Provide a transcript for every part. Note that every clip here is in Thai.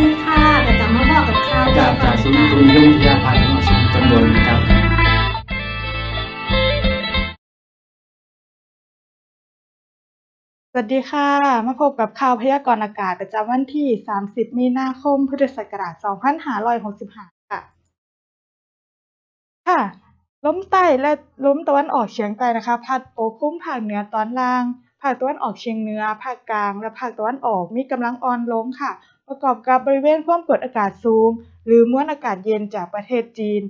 ดีค่ะแต่จะมาบอกาศจากศูนย์อุตุนิยมวิทยาภาคตะวันออกเฉียงตอนบนครับสวัสดีค่ะ มาพบกับข่าวพยากรณ์อากาศประจำวันที่ 30 มีนาคม พุทธศักราช 2565 ค่ะ ค่ะ ลมใต้และลมตะวันออกเฉียงใต้นะคะ พัดปกคลุมภาคเหนือตอนล่าง ภาคตะวันออกเฉียงเหนือ ภาคกลาง และภาคตะวันออกมีกำลังอ่อนลงค่ะ ประกอบกับบริเวณความกดอากาศสูง หรือมวลอากาศเย็นจากประเทศจีน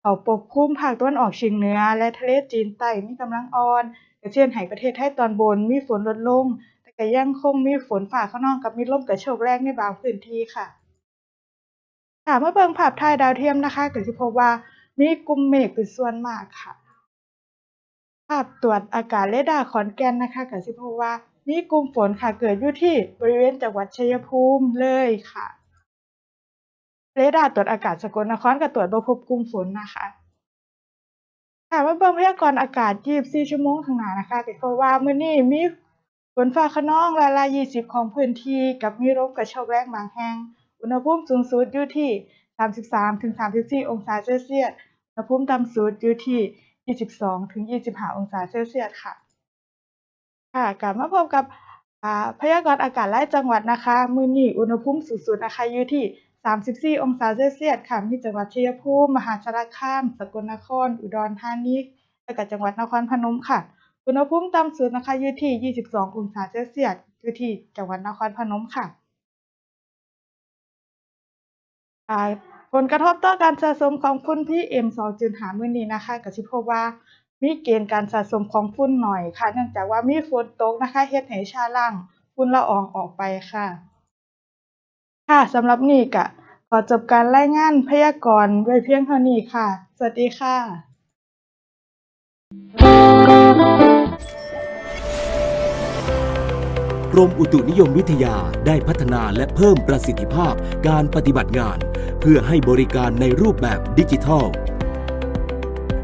เขาปกคลุมภาคตะวันออกเฉียงเหนือ และทะเลจีนใต้มีกำลังอ่อนอย่เช่นให้ประเทศไทยตอนบนมีฝนลดลง แต่ก็ยังคงมีฝนฟ้าขนองกับมีลมกระโชกแรงในบางพื้นที่ค่ะค่ะเมื่อเบิ่งภาพถ่ายดาวเทียมนะคะก็สิพบว่ามีกลุ่มเมฆเป็นส่วนมากค่ะ ภาพตรวจอากาศเรดาร์ขอนแก่นนะคะก็สิพบว่า มีกลุ่มฝนค่ะเกิดอยู่ที่บริเวณจังหวัดชัยภูมิเลยค่ะ เรดาร์ตรวจอากาศสกลนครก็ตรวจบ่พบกลุ่มฝนนะคะค่ะมาเบิ่งพยากรณ์อากาศ 24 ชั่วโมงข้างหน้านะคะก็พบว่ามื้อนี้มีฝนฟ้าคะนองร้อยละ20 ของพื้นที่กับมีลมกระโชกแรงบางแห่ง อุณหภูมิสูงสุดอยู่ที่ 33-34 องศาเซลเซียส อุณหภูมิต่ำสุดอยู่ที่ 22-25 องศาเซลเซียสค่ะ ค่ะกลับมาพบกับอ่าพยากรณ์อากาศรายจังหวัดนะคะ มื้อนี้อุณหภูมิสูงสุดนะคะอยู่ที่ 34 องศาเซลเซียสค่ะมีจังหวัดชัยภูมิมหาสารคาม สกลนคร อุดรธานีและก็จังหวัดนครพนมค่ะ อุณหภูมิต่ำสุดนะคะอยู่ที่ 22 องศาเซลเซียสอยู่ที่จังหวัดนครพนมค่ะผลกระทบต่อการสะสมของฝุ่น PM 2.5มื้อนี้นะคะก็สิพบว่า มีเกณฑ์การสะสมของฝุ่นหน้อยค่ะ เนื่องจากว่ามีฝนตกนะคะเฮ็ดให้ชะล้างฝุ่นละอองออกไปค่ะ ค่ะสำหรับนี้ก็ขอจบการรายงานพยากรณ์ไว้เพียงเท่านี้ค่ะ สวัสดีค่ะ กรมอุตุนิยมวิทยาได้พัฒนาและเพิ่มประสิทธิภาพการปฏิบัติงาน เพื่อให้บริการในรูปแบบดิจิทัล